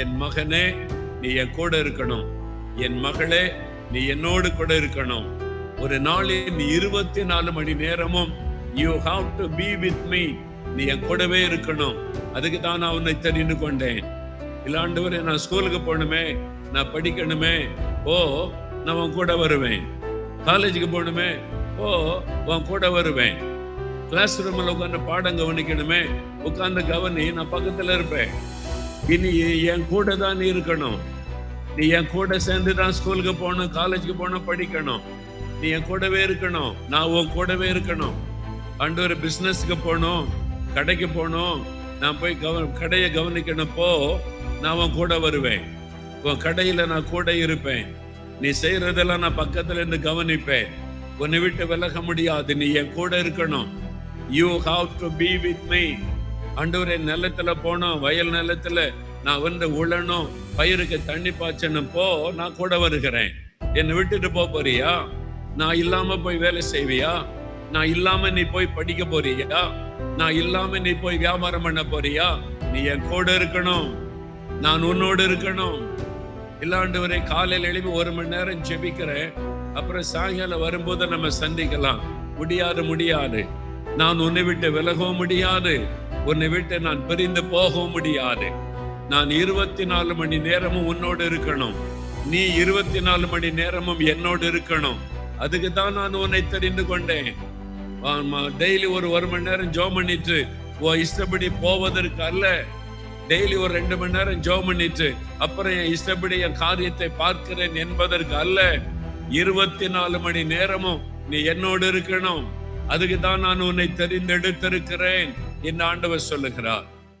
என் மகனே நீ என் கூட இருக்கணும். என் மகளே நீ என்னோடு கூட இருக்கணும். ஒரு நாளில் நீ இருபத்தி நாலு மணி நேரமும் you have to be with me நீ என் கூடவே இருக்கணும். அதுக்கு தான் நான் உன்னை தெரிந்து கொண்டேன். இல்லாண்டவரே நான் ஸ்கூலுக்கு போகணுமே நான் படிக்கணுமே ஓ நான் உன் கூட வருவேன். காலேஜுக்கு போகணுமே ஓ உன் கூட வருவேன். கிளாஸ் ரூமில் உட்காந்து பாடம் கவனிக்கணுமே உட்காந்து கவனி நான் பக்கத்தில் இருப்பேன். இனி என் கூட தான் நீ இருக்கணும். நீ என் கூட சேர்ந்து தான் ஸ்கூலுக்கு போகணும் காலேஜுக்கு போகணும் படிக்கணும். நீ என் கூடவே இருக்கணும். நான் உன் கூடவே இருக்கணும். அண்டு ஒரு பிஸ்னஸ்க்கு போகணும் கடைக்கு போகணும். நான் போய் கவ கடையை கவனிக்கணும். போ நான் உன் கூட வருவேன். உன் கடையில் நான் கூட இருப்பேன். நீ செய்யறதெல்லாம் நான் பக்கத்துல இருந்து கவனிப்பேன். உன்னை விட்டு விலக முடியாது. நீ என் கூட இருக்கணும். You have to be with me ஆண்டவரே நிலத்துல போனோம் வயல் நிலத்துல. நான் வந்து உழணும் பயிருக்கு தண்ணி பாய்ச்சணும். போ நான் கூட வருகிறேன். என்னை விட்டுட்டு போக போறியா? நான் இல்லாம போய் வேலை செய்வியா? நான் இல்லாம நீ போய் படிக்க போறியா? நான் இல்லாம நீ போய் வியாபாரம் பண்ண போறியா? நீ என் கூட இருக்கணும். நான் உன்னோடு இருக்கணும். இல்லாண்டவரை காலையில் எழுப்பி ஒரு மணி நேரம் ஜெபிக்கிறேன். அப்புறம் சாயங்காலம் வரும்போது நம்ம சந்திக்கலாம். முடியாது முடியாது. நான் உன்னை விட்டு விலகவும் முடியாது. உன்னை விட்டு நான் பிரிந்து போகவும் முடியாது. நான் இருபத்தி நாலு மணி நேரமும் உன்னோடு இருக்கணும். நீ இருபத்தி நாலு மணி நேரமும் என்னோடு இருக்கணும். அதுக்கு தான் நான் உன்னை தெரிந்து கொண்டேன். டெய்லி ஒரு ஒரு மணி நேரம் ஜோ பண்ணிட்டு உன் இஷ்டப்படி போவதற்கு அல்ல. டெய்லி ஒரு ரெண்டு மணி நேரம் ஜோம் பண்ணிட்டு அப்புறம் என் இஷ்டப்படி என் காரியத்தை பார்க்கிறேன் என்பதற்கு அல்ல. இருபத்தி நாலு மணி நேரமும் நீ என்னோடு இருக்கணும். அதுக்கு தான் நான் உன்னை தெரிந்தெடுத்திருக்கிறேன். என் ஆண்டவர் சொல்லுகிறார்.